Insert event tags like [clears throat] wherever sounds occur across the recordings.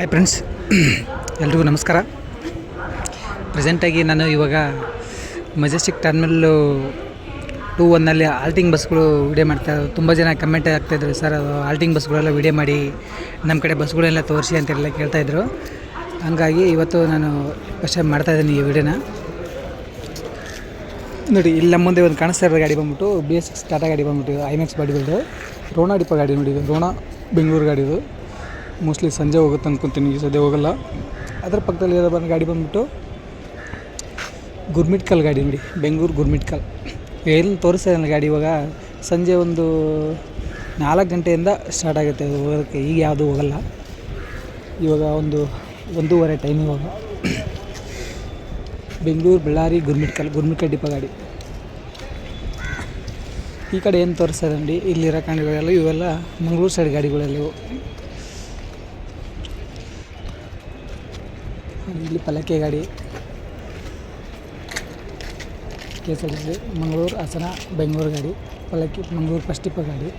Hi friends [clears throat] ಎಲ್ರಿಗೂ ನಮಸ್ಕಾರ. ಪ್ರೆಸೆಂಟಾಗಿ ನಾನು ಇವಾಗ ಮೆಜೆಸ್ಟಿಕ್ ಟರ್ಮಿನಲ್ಲು ಟೂ ಒನ್ನಲ್ಲಿ ಆಲ್ಟಿಂಗ್ ಬಸ್ಗಳು ವಿಡಿಯೋ ಮಾಡ್ತಾ ತುಂಬ ಜನ ಕಮೆಂಟ್ ಆಗ್ತಾಯಿದ್ರು ಸರ್ ಆಲ್ಟಿಂಗ್ ಬಸ್ಗಳೆಲ್ಲ ವಿಡಿಯೋ ಮಾಡಿ ನಮ್ಮ ಕಡೆ ಬಸ್ಗಳೆಲ್ಲ ತೋರಿಸಿ ಅಂತೆಲ್ಲ ಕೇಳ್ತಾಯಿದ್ರು ಹಂಗಾಗಿ ಇವತ್ತು ನಾನು ಫಸ್ಟ್ ಮಾಡ್ತಾಯಿದ್ದೀನಿ ಈ ವಿಡಿಯೋನ ನೋಡಿ, ಇಲ್ಲಿ ಮುಂದೆ ಒಂದು ಕಾಣಿಸ್ತಾ ಇರೋ ಗಾಡಿ ಬಂದ್ಬಿಟ್ಟು ಬಿ ಎಸ್ ಸಿಕ್ಸ್ ಟಾಟಾ ಗಾಡಿ ಬಂದ್ಬಿಟ್ಟು ಐಮ್ಯಾಕ್ಸ್ ಬಾಡಿ ಬಿಲ್ಡು ರೋಣ ಡಿಪ ಗಾಡಿ ನೋಡಿ ರೋಣ ಬೆಂಗಳೂರು ಗಾಡಿ ಇದು. ಮೋಸ್ಟ್ಲಿ ಸಂಜೆ ಹೋಗುತ್ತೆ ಅಂದ್ಕೊತೀನಿ ಈ ಸದ್ಯ ಹೋಗಲ್ಲ. ಅದರ ಪಕ್ಕದಲ್ಲಿ ಇರೋ ಬಂದು ಗಾಡಿ ಬಂದುಬಿಟ್ಟು ಗುರ್ಮಿಟ್ಕಲ್ ಗಾಡಿ ನೋಡಿ, ಬೆಂಗಳೂರು ಗುರ್ಮಿಟ್ಕಲ್ ಏನು ತೋರಿಸ್ತಾ ಗಾಡಿ ಇವಾಗ? ಸಂಜೆ ಒಂದು ನಾಲ್ಕು ಗಂಟೆಯಿಂದ ಸ್ಟಾರ್ಟ್ ಆಗುತ್ತೆ ಹೋಗೋದಕ್ಕೆ, ಈಗ ಯಾವುದು ಹೋಗಲ್ಲ. ಇವಾಗ ಒಂದು ಒಂದೂವರೆ ಟೈಮ್ ಇವಾಗ. ಬೆಂಗಳೂರು, ಬಳ್ಳಾರಿ ಗುರ್ಮಿಟ್ಕಲ್ ಗುರ್ಮಿಟ್ಕಲ್ ಡಿಪ ಗಾಡಿ. ಈ ಕಡೆ ಏನು ತೋರಿಸ್ತಾ ಇದೆ ನೋಡಿ, ಇಲ್ಲಿರೋ ಗಾಡಿಗಳೆಲ್ಲ ಇವೆಲ್ಲ ಮಂಗಳೂರು ಸೈಡ್ ಗಾಡಿಗಳೆಲ್ಲ ಇವು. ಇಲ್ಲಿ ಪಲ್ಲಕ್ಕಿ ಗಾಡಿ. K S R T C Mangaluru, Hassan, Bengaluru ಗಾಡಿ. ಪಲ್ಲಕ್ಕಿ ಮಂಗಳೂರು ಟಿಪ್ಪ ಗಾಡಿ.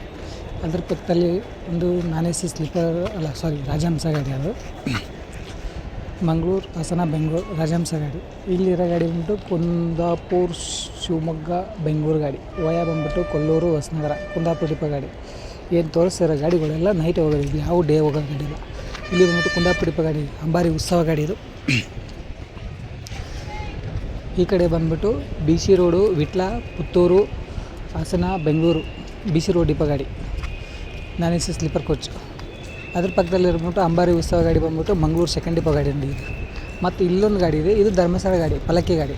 ಅದ್ರ ಪಕ್ಕದಲ್ಲಿ ಒಂದು ನಾನ್ ಎ ಸಿ ಸ್ಲೀಪರ್ ಅಲ್ಲ ಸಾರಿ ರಾಜಹಂಸ ಗಾಡಿ ಅದು. ಮಂಗಳೂರು, ಹಾಸನ, ಬೆಂಗಳೂರು, ರಾಜಹಂಸ ಗಾಡಿ. ಇಲ್ಲಿರೋ ಗಾಡಿ ಬಂದ್ಬಿಟ್ಟು ಕುಂದಾಪುರ್, ಶಿವಮೊಗ್ಗ, ಬೆಂಗಳೂರು ಗಾಡಿ. ವಯ ಬಂದ್ಬಿಟ್ಟು ಕೊಲ್ಲೂರು, ಹೊಸನಗರ, ಕುಂದಾಪುರ ಗಾಡಿ. ಏನು ತೋರಿಸ್ತಿರೋ ಗಾಡಿಗಳೆಲ್ಲ ನೈಟ್ ಹೋಗೋದು ಯಾವ ಡೇ ಹೋಗೋ ಗಾಡಿ ಇಲ್ಲ. ಇಲ್ಲಿ ಬಂದ್ಬಿಟ್ಟು ಕುಂದಾಪುರ ಗಾಡಿ ಅಂಬಾರಿ ಉತ್ಸವ ಗಾಡಿ ಇದು. ಈ ಕಡೆ ಬಂದ್ಬಿಟ್ಟು B C road, Vitla, Puttur, Hassan, Bengaluru, B C road depot ಗಾಡಿ ನಾನು ಎ ಸಿ ಸ್ಲೀಪರ್ ಕೋಚ್. ಅದ್ರ ಪಕ್ಕದಲ್ಲಿ ಇರ್ಬಿಟ್ಟು ಅಂಬಾರಿ ಉತ್ಸವ ಗಾಡಿ ಬಂದ್ಬಿಟ್ಟು ಮಂಗಳೂರು ಸೆಕೆಂಡ್ ಡಿಪೋ ಗಾಡಿ ಇದು. ಮತ್ತು ಇಲ್ಲೊಂದು ಗಾಡಿ ಇದೆ, ಇದು ಧರ್ಮಸ್ಥಳ ಗಾಡಿ, ಪಲಕ್ಕಿ ಗಾಡಿ.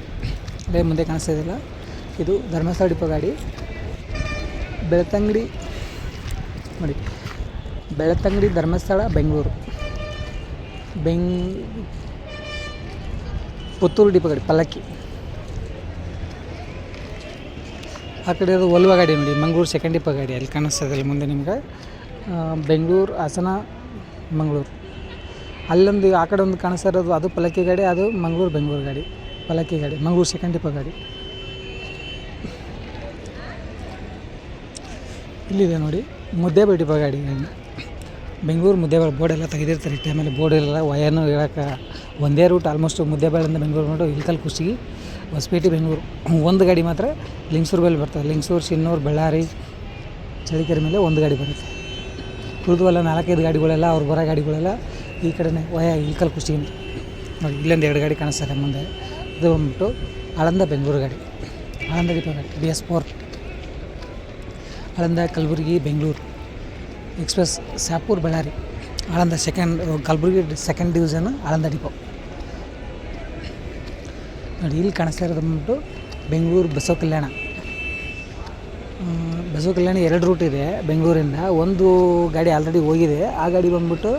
ಅದೇ ಮುಂದೆ ಕಾಣಿಸ್ತಾ ಇದಿಲ್ಲ ಇದು ಧರ್ಮಸ್ಥಳ ಡಿಪ ಗಾಡಿ ಬೆಳ್ತಂಗಡಿ, ನೋಡಿ. ಬೆಳ್ತಂಗಡಿ, ಧರ್ಮಸ್ಥಳ, ಬೆಂಗಳೂರು. ಬೆಂಗ್ ಪುತ್ತೂರು ಡಿಪೋ ಗಾಡಿ, ಪಲ್ಲಕ್ಕಿ. ಆ ಕಡೆ ಇರೋದು ಒಲ್ವ ಗಾಡಿ ನೋಡಿ, ಮಂಗಳೂರು ಸೆಕೆಂಡ್ ಡಿಪೋ ಗಾಡಿ ಅಲ್ಲಿ ಕಾಣಿಸ್ತದೆ ಅಲ್ಲಿ ಮುಂದೆ ನಿಮ್ಗೆ. ಬೆಂಗಳೂರು, ಹಾಸನ, ಮಂಗಳೂರು. ಅಲ್ಲೊಂದು ಆ ಕಡೆ ಒಂದು ಕಾಣಿಸ್ತಾ ಇರೋದು, ಅದು ಪಲ್ಲಕ್ಕಿ ಗಾಡಿ, ಅದು ಮಂಗಳೂರು, ಬೆಂಗಳೂರು ಗಾಡಿ, ಪಲ್ಲಕ್ಕಿ ಗಾಡಿ, ಮಂಗಳೂರು ಸೆಕೆಂಡ್ ಡಿಪೋ ಗಾಡಿ. ಇಲ್ಲಿದೆ ನೋಡಿ ಮುದ್ದೇಬೇಡಿ ಗಾಡಿ. ಬೆಂಗಳೂರು ಬೋರ್ಡ್ ಎಲ್ಲ ತೆಗೆದಿರ್ತಾರೆ ಈ ಟೈಮಲ್ಲಿ ಬೋರ್ಡ್ ಇರಲ್ಲ ವಯನು ಹೇಳೋಕೆ ಒಂದೇ ರೂಟ್ ಆಲ್ಮೋಸ್ಟ್ ಮುದ್ದೇಬೇಳಿಂದ ಬೆಂಗಳೂರು ನೋಡು ಇಲ್ಕಲ್ ಕುಷ್ಟಗಿ ಹೊಸಪೇಟೆ, ಬೆಂಗಳೂರು. [coughs] ಒಂದು ಗಾಡಿ ಮಾತ್ರ ಲಿಂಗ್ಸೂರು ಮೇಲೆ ಬರ್ತದೆ. ಲಿಂಗ್ಸೂರು ಸಿನ್ನೂರು ಬಳ್ಳಾರಿ ಚಳಿಕೆರೆ ಮೇಲೆ ಒಂದು ಗಾಡಿ ಬರುತ್ತೆ. ಉಳಿದು ಎಲ್ಲ ನಾಲ್ಕೈದು ಗಾಡಿಗಳೆಲ್ಲ, ಅವ್ರು ಬರೋ ಗಾಡಿಗಳೆಲ್ಲ ಈ ಕಡೆನೇ ವಯ ಇಲ್ಕಲ್ ಕುಷ್ಟಗಿ ನೋಡಿ, ಇಲ್ಲೊಂದು ಎರಡು ಗಾಡಿ ಕಾಣಿಸ್ತಾರೆ ಮುಂದೆ. ಅದು ಬಂದ್ಬಿಟ್ಟು ಆಳಂದ ಬೆಂಗಳೂರು ಗಾಡಿ. ಆಳಂದ ಡಿಪೋ ಗಾಡಿ B S four Aland, Kalaburagi, Bengaluru. Express Shapur Ballari, Aland second Kalaburagi second division Aland depot ನೋಡಿ, ಇಲ್ಲಿ ಕಾಣಿಸ್ತಾ ಇರೋದು ಬಂದ್ಬಿಟ್ಟು ಬೆಂಗಳೂರು ಬಸವ ಕಲ್ಯಾಣ. ಬಸವ ಕಲ್ಯಾಣ ಎರಡು ರೂಟ್ ಇದೆ ಬೆಂಗಳೂರಿಂದ. ಒಂದು ಗಾಡಿ ಆಲ್ರೆಡಿ ಹೋಗಿದೆ. ಆ ಗಾಡಿ ಬಂದ್ಬಿಟ್ಟು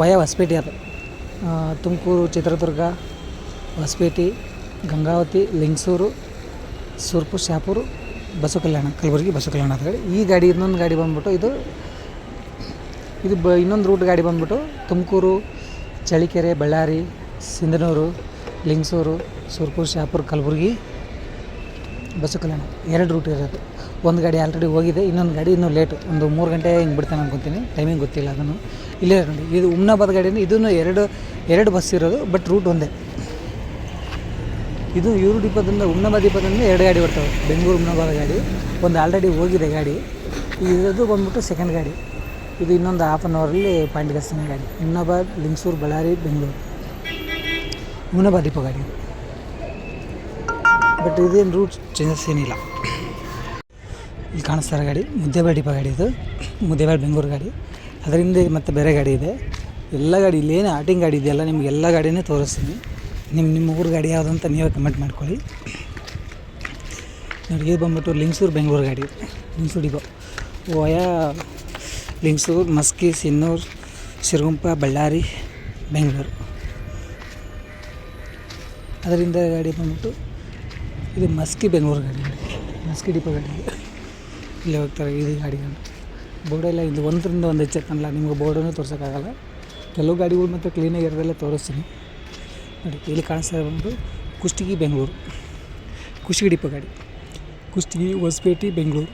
ವಯ ಹೊಸಪೇಟೆ ಅದು. ತುಮಕೂರು, ಚಿತ್ರದುರ್ಗ, ಹೊಸಪೇಟೆ, ಗಂಗಾವತಿ, ಲಿಂಗಸೂರು ಸುರ್ಪು ಶಾಪುರು. ಬಸವ ಕಲ್ಯಾಣ ಕಲಬುರಗಿ ಬಸವ ಕಲ್ಯಾಣ ಅಂತ ಗಾಡಿ ಈ ಗಾಡಿ ಇನ್ನೊಂದು ಗಾಡಿ ಬಂದ್ಬಿಟ್ಟು ಇದು ಇದು ಬ, ಇನ್ನೊಂದು ರೂಟ್ ಗಾಡಿ ಬಂದ್ಬಿಟ್ಟು ತುಮಕೂರು ಚಳಿಕೆರೆ ಬಳ್ಳಾರಿ, ಸಿಂಧನೂರು, ಲಿಂಗಸೂರು, ಸುರ್ಪುರ್, ಶಾಪುರ್, ಕಲಬುರಗಿ ಬಸವ ಕಲ್ಯಾಣ ಎರಡು ರೂಟ್ ಇರೋದು. ಒಂದು ಗಾಡಿ ಆಲ್ರೆಡಿ ಹೋಗಿದೆ, ಇನ್ನೊಂದು ಗಾಡಿ ಇನ್ನೂ ಲೇಟು ಒಂದು ಮೂರು ಗಂಟೆ ಹಿಂಗೆ ಬಿಡ್ತಾನೆ ಅನ್ಕೊತೀನಿ. ಟೈಮಿಂಗ್ ಗೊತ್ತಿಲ್ಲ ಅದನ್ನು. ಇಲ್ಲೇ ನೋಡಿ. ಇದು ಉಮ್ನಾಬಾದ್ ಗಾಡಿನೂ ಇದನ್ನು ಎರಡು ಎರಡು ಬಸ್ ಇರೋದು ಬಟ್ ರೂಟ್ ಒಂದೇ. ಇದು ಇವರು ಡಿಪೋದಿಂದ ಉಮ್ನಾಬಾದ್ ಡಿಪೋದಿಂದ ಎರಡು ಗಾಡಿ ಬರ್ತವೆ. ಬೆಂಗಳೂರು ಉಮ್ನಾಬಾದ್ ಗಾಡಿ, ಒಂದು ಆಲ್ರೆಡಿ ಹೋಗಿದೆ ಗಾಡಿ. ಇದು ಬಂದ್ಬಿಟ್ಟು ಸೆಕೆಂಡ್ ಗಾಡಿ. ಇದು ಇನ್ನೊಂದು ಹಾಫ್ ಆನ್ ಅವರಲ್ಲಿ ಪಾಯಿಂಟ್ ಗಸ್ತಿನ ಗಾಡಿ. ಉಮ್ನಾಬಾದ್, ಲಿಂಗಸೂರು, ಬಳ್ಳಾರಿ, ಬೆಂಗಳೂರು. ಉಮ್ನಾಬಾದ್ ಡಿಪೋ ಗಾಡಿ. ಬಟ್ ಇದೇನು ರೂಟ್ ಚೇಂಜಸ್ ಏನಿಲ್ಲ. ಇಲ್ಲಿ ಕಾಣಿಸ್ತಾ ಇರೋ ಗಾಡಿ, ಮುದ್ದೇಬೇಳೆ ಡಿಪೋ ಗಾಡಿ ಇದು. ಮುದ್ದೇಬೇಳೆ, ಬೆಂಗಳೂರು ಗಾಡಿ. ಅದರಿಂದ ಮತ್ತೆ ಬೇರೆ ಗಾಡಿ ಇದೆ. ಎಲ್ಲ ಗಾಡಿ, ಇಲ್ಲೇನು ಆಟಿಂಗ್ ಗಾಡಿ ಇದೆಯಲ್ಲ, ನಿಮ್ಗೆ ಎಲ್ಲ ಗಾಡಿನೇ ತೋರಿಸ್ತೀನಿ. ನಿಮ್ಮ ನಿಮ್ಮ ಊರು ಗಾಡಿ ಅಂತ ನೀವೇ ಕಮೆಂಟ್ ಮಾಡ್ಕೊಳ್ಳಿ. ನೋಡಿ, ಇದು ಬಂದ್ಬಿಟ್ಟು ಲಿಂಗ್ಸೂರು ಬೆಂಗಳೂರು ಗಾಡಿ. ಲಿಂಗ್ಸೂರು ಡಿಪೋ ಓಯಾ, ಲಿಂಗ್ಸೂರು, ಮಸ್ಕಿ, ಸಿನ್ನೂರು, ಶಿರಗುಂಪ, ಬಳ್ಳಾರಿ, ಬೆಂಗಳೂರು. ಅದರಿಂದ ಗಾಡಿ ಬಂದ್ಬಿಟ್ಟು ಇದು ಮಸ್ಕಿ ಬೆಂಗಳೂರು ಗಾಡಿ. ಮಸ್ಕಿ ಡಿಪೋ ಗಾಡಿ. ಇಲ್ಲೇ ಹೋಗ್ತಾರೆ ಇದು ಗಾಡಿಗಳು. ಬೋರ್ಡೆಲ್ಲ ಇದು ಒಂದರಿಂದ ಒಂದು ಹೆಚ್ಚತ್ತಲ್ಲ ನಿಮ್ಗೆ ಬೋರ್ಡನ್ನು ತೋರ್ಸೋಕ್ಕಾಗಲ್ಲ. ಕೆಲವು ಗಾಡಿಗಳು ಮತ್ತು ಕ್ಲೀನಾಗಿ ಇರೋದೆಲ್ಲ ತೋರಿಸ್ತೀನಿ. ನೋಡಿ ಇಲ್ಲಿ ಕಾಣಿಸ್ತಾ ಬಂದು ಕುಷ್ಟಗಿ, ಬೆಂಗಳೂರು. ಕುಷ್ಟಗಿ ಡಿಪೋ ಗಾಡಿ ಕುಷ್ಟಗಿ, ಹೊಸಪೇಟೆ, ಬೆಂಗಳೂರು.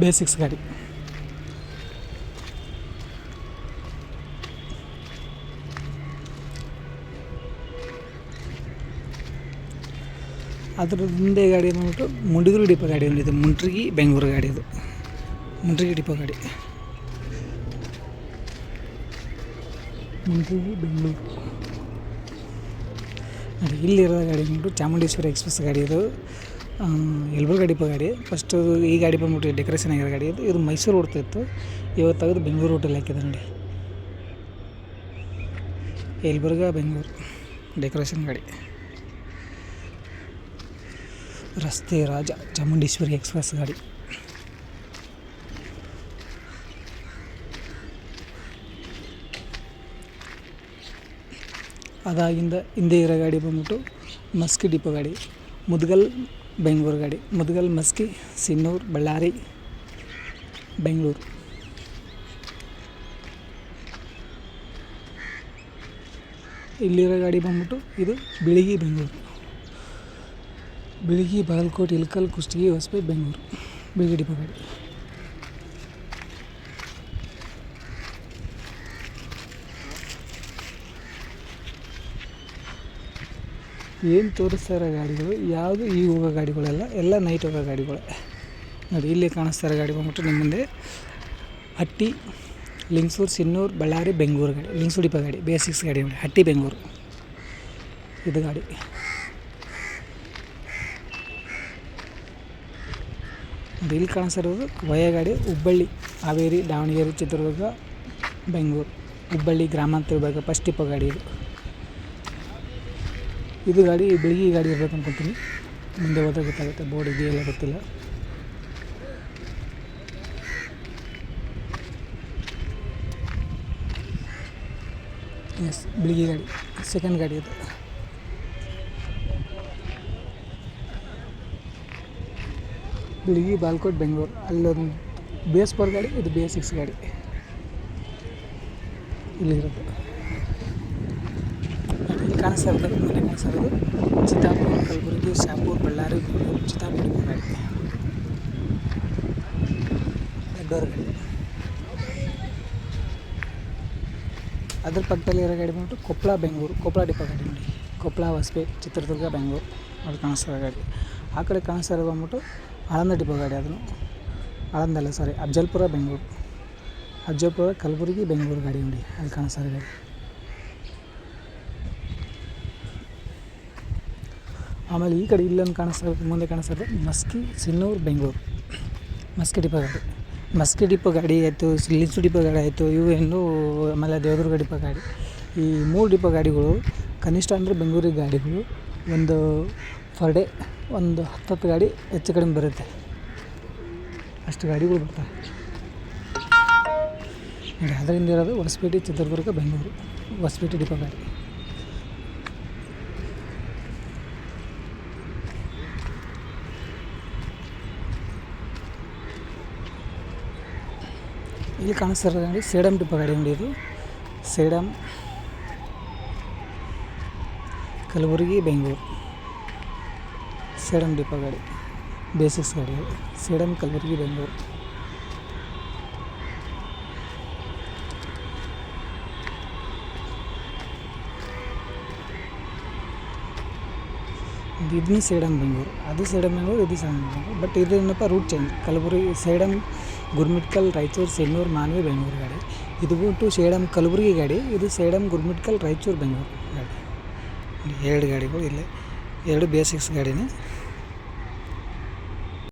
ಬೇಸಿಕ್ಸ್ ಗಾಡಿ. ಅದರ ಹಿಂದೆ ಗಾಡಿ ಬಂದ್ಬಿಟ್ಟು ಮುಂಡಿಗೂರು ಡಿಪೋ ಗಾಡಿ ಒಂದಿದೆ. ಮುಂಟ್ರಿಗಿ ಬೆಂಗಳೂರು ಗಾಡಿ ಅದು. ಮುಂಟ್ರಿಗಿ ಡಿಪೋ ಗಾಡಿ. ಮುಂಟ್ರಿಗಿ ಬೆಂಗಳೂರು. ಇಲ್ಲಿರೋ ಗಾಡಿ ಬಂದ್ಬಿಟ್ಟು ಚಾಮುಂಡೇಶ್ವರಿ ಎಕ್ಸ್ಪ್ರೆಸ್ ಗಾಡಿ ಇದು ಗಾಡಿ ಡಿಪೋ ಗಾಡಿ. ಫಸ್ಟು ಈ ಗಾಡಿ ಬಂದ್ಬಿಟ್ಟು ಡೆಕೋರೇಷನ್ ಆಗಿರೋ ಗಾಡಿ ಇದು ಇದು ಮೈಸೂರು ಓಡ್ತಿತ್ತು ಇವತ್ತು ತೆಗೆದು ಬೆಂಗಳೂರು ಹೋಟೆಲ್ ಹಾಕಿದೆ ನೋಡಿ. ಎಲ್ಬುರ್ಗ, ಬೆಂಗಳೂರು ಡೆಕೋರೇಷನ್ ಗಾಡಿ. ರಸ್ತೆ ರಾಜ, ಚಾಮುಂಡೇಶ್ವರಿ ಎಕ್ಸ್ಪ್ರೆಸ್ ಗಾಡಿ. ಅದಾಗಿಂದ ಹಿಂದೆ ಇರೋ ಗಾಡಿ ಬಂದ್ಬಿಟ್ಟು ಮಸ್ಕಿ ಡಿಪೋ ಗಾಡಿ, ಮುದ್ಗಲ್ ಬೆಂಗಳೂರು ಗಾಡಿ, ಮುದ್ಗಲ್ ಮಸ್ಕಿ, ಸಿನ್ನೂರು, ಬಳ್ಳಾರಿ, ಬೆಂಗಳೂರು. ಇಲ್ಲಿರೋ ಗಾಡಿ ಬಂದ್ಬಿಟ್ಟು ಇದು ಬಿಳಿಗಿ ಬೆಂಗಳೂರು. ಬಿಳಿಗಿ ಬಾಗಲಕೋಟೆ ಇಲ್ಕಲ್ ಕುಷ್ಟಗಿ, ಹೊಸಪೇಟೆ, ಬೆಂಗಳೂರು. ಬಿಳಿಗಿ ಡಿಪೋ ಗಾಡಿ. ಏನು ತೋರಿಸ್ತಾ ಇರೋ ಗಾಡಿಗಳು, ಯಾವುದು ಈಗ ಹೋಗೋ ಗಾಡಿಗಳೆಲ್ಲ, ಎಲ್ಲ ನೈಟ್ ಹೋಗೋ ಗಾಡಿಗಳೇ. ನೋಡಿ, ಇಲ್ಲಿ ಕಾಣಿಸ್ತಾ ಗಾಡಿ ಬಂದ್ಬಿಟ್ಟು ನಿಮ್ಮ ಮುಂದೆ ಹಟ್ಟಿ, ಲಿಂಗ್ಸೂರು, ಸಿನ್ನೂರು, ಬಳ್ಳಾರಿ, ಬೆಂಗಳೂರು ಗಾಡಿ, ಲಿಂಗ್ಸೂರು ಗಾಡಿ, ಬೇಸಿಕ್ಸ್ ಗಾಡಿ ನೋಡಿ, ಹಟ್ಟಿ, ಬೆಂಗಳೂರು. ಇದು ಗಾಡಿ. ಇಲ್ಲಿ ಕಾಣಿಸ್ತಾ ಇರೋದು ವಯ ಗಾಡಿ, ಹುಬ್ಬಳ್ಳಿ, ಹಾವೇರಿ, ದಾವಣಗೆರೆ, ಚಿತ್ರದುರ್ಗ, ಬೆಂಗಳೂರು. ಹುಬ್ಬಳ್ಳಿ ಗ್ರಾಮಾಂತರ ವಿಭಾಗ ಫಸ್ಟ್ ಇಪ್ಪ ಗಾಡಿ ಇದು. ಇದು ಗಾಡಿ ಬೆಳಿಗ್ಗೆ ಗಾಡಿ ಇರಬೇಕು ಅನ್ಕೊತೀನಿ. ಮುಂದೆ ಹೋದ್ರೆ ಗೊತ್ತಾಗುತ್ತೆ, ಬೋರ್ಡ್ ಇದೆಯಲ್ಲ ಗೊತ್ತಿಲ್ಲ. ಎಸ್ ಬೆಳಿಗ್ಗೆ ಗಾಡಿ ಸೆಕೆಂಡ್ ಗಾಡಿ ಇದು. ಬೆಳಿಗ್ಗೆ ಬಾಲ್ಕೋಟ್, ಬೆಂಗಳೂರು. ಅಲ್ಲೊಂದು ಬಿ ಎಸ್ ಫೋರ್ ಗಾಡಿ, ಇದು ಬಿ ಎಸ್ ಸಿಕ್ಸ್ ಗಾಡಿ. ಇಲ್ಲಿರುತ್ತೆ ಇಲ್ಲಿ ಕಾಣಿಸ್ತಾ ಇರೋದು ಮುಂದೆ ಕಾಣಿಸ್ತಾ ಚಿತ್ತಾಪುರ ಕಲಬುರಗಿ, ಶಾಪುರ್, ಬಳ್ಳಾರಿ, ಬೆಂಗಳೂರು, ಚಿತ್ತಾಪುರ ಗಾಡಿ ದೊಡ್ಡವ್ರ ಅದ್ರ ಪಕ್ಕದಲ್ಲಿ ಇರೋ ಗಾಡಿ ಬಂದ್ಬಿಟ್ಟು ಕೊಪ್ಪಳ ಬೆಂಗಳೂರು. ಕೊಪ್ಪಳ ಡಿಪೋ ಗಾಡಿ ನೋಡಿ ಕೊಪ್ಪಳ ಹೊಸಪೆ ಚಿತ್ರದುರ್ಗ, ಬೆಂಗಳೂರು. ಅದು ಕಾಣಿಸ್ತಾ ಗಾಡಿ. ಆ ಕಡೆ ಕಾಣಿಸ್ತಾ ಬಂದ್ಬಿಟ್ಟು ಆಳಂದ ಡಿಪೋ ಗಾಡಿ ಅದನ್ನು ಆಳಂದಲ್ಲ ಸಾರಿ ಅಫಜಲ್ಪುರ, ಬೆಂಗಳೂರು. ಅಫಜಲ್ಪುರ, ಕಲಬುರಗಿ, ಬೆಂಗಳೂರು ಗಾಡಿ ನೋಡಿ. ಅಲ್ಲಿ ಕಾಣಿಸ್ತಾ ಗಾಡಿ. ಆಮೇಲೆ ಈ ಕಡೆ ಇಲ್ಲೊಂದು ಕಾಣಿಸ್ತದೆ ಮುಂದೆ ಕಾಣಿಸ್ತದೆ ಮಸ್ಕಿ ಸಿನ್ನೂರು ಬೆಂಗಳೂರು. ಮಸ್ಕಿ ಡಿಪೋ ಗಾಡಿ. ಮಸ್ಕಿ ಡಿಪೋ ಗಾಡಿ ಆಯಿತು ಲಿನ್ಸು ಡಿಪೋ ಗಾಡಿ ಆಯಿತು, ಇವು ಏನು ಆಮೇಲೆ ದೇವದುರ್ಗ ಡಿಪೋ ಗಾಡಿ. ಈ ಮೂರು ಡಿಪೋ ಗಾಡಿಗಳು ಕನಿಷ್ಠ ಅಂದರೆ ಬೆಂಗಳೂರಿಗೆ ಗಾಡಿಗಳು, ಒಂದು ಪರ್ ಡೇ ಒಂದು ಹತ್ತತ್ತು ಗಾಡಿ ಹೆಚ್ಚು ಕಡಿಮೆ ಬರುತ್ತೆ. ಅಷ್ಟು ಗಾಡಿಗಳು ಬರ್ತವೆ. ಅದರಿಂದ ಇರೋದು ಹೊಸಪೇಟೆ, ಚಿತ್ರದುರ್ಗ, ಬೆಂಗಳೂರು. ಹೊಸಪೇಟೆ ಡಿಪೋ ಗಾಡಿ. ಇಲ್ಲಿ ಕಾಣಿಸ್ತಾ ಇರೋ ಗಾಡಿ ಸೇಡಮ್ ಡಿಪೋ ಗಾಡಿ ಅಂಗಡಿ ಇದು ಸೇಡಮ್ ಕಲಬುರಗಿ ಬೆಂಗಳೂರು ಸೇಡಮ್ ಡಿಪೋ ಗಾಡಿ ಬೇಸಿಕ್ಸ್ ಗಾಡಿ ಅದು. ಸೇಡಮ್ ಕಲಬುರಗಿ ಬೆಂಗಳೂರು ಇದು ಇದನ್ನ ಸೇಡಮ್ ಬೆಂಗಳೂರು ಅದು ಸೇಡಮ್ ಬೆಂಗಳೂರು ಇದು ಸೇಡಮ್ ಬೆಂಗಳೂರು ಬಟ್ ಇದು ಏನಪ್ಪ ರೂಟ್ ಚೇಂಜ್ ಕಲಬುರಗಿ ಸೇಡಮ್ ಗುರ್ಮಿಟ್ಕಲ್, ರಾಯಚೂರು ಸೆನ್ನೂರು ಮಾನ್ವಿ, ಬೆಂಗಳೂರು ಗಾಡಿ. ಇದು ಬಿಟ್ಟು ಸೇಡಮ್ ಕಲಬುರಗಿ ಗಾಡಿ, ಇದು ಸೇಡಮ್ ಗುರ್ಮಿಟ್ಕಲ್, ರಾಯಚೂರು, ಬೆಂಗಳೂರು ಗಾಡಿ. ಎರಡು ಗಾಡಿಗಳು ಇಲ್ಲೇ, ಎರಡು ಬೇಸಿಕ್ಸ್ ಗಾಡಿನೇ.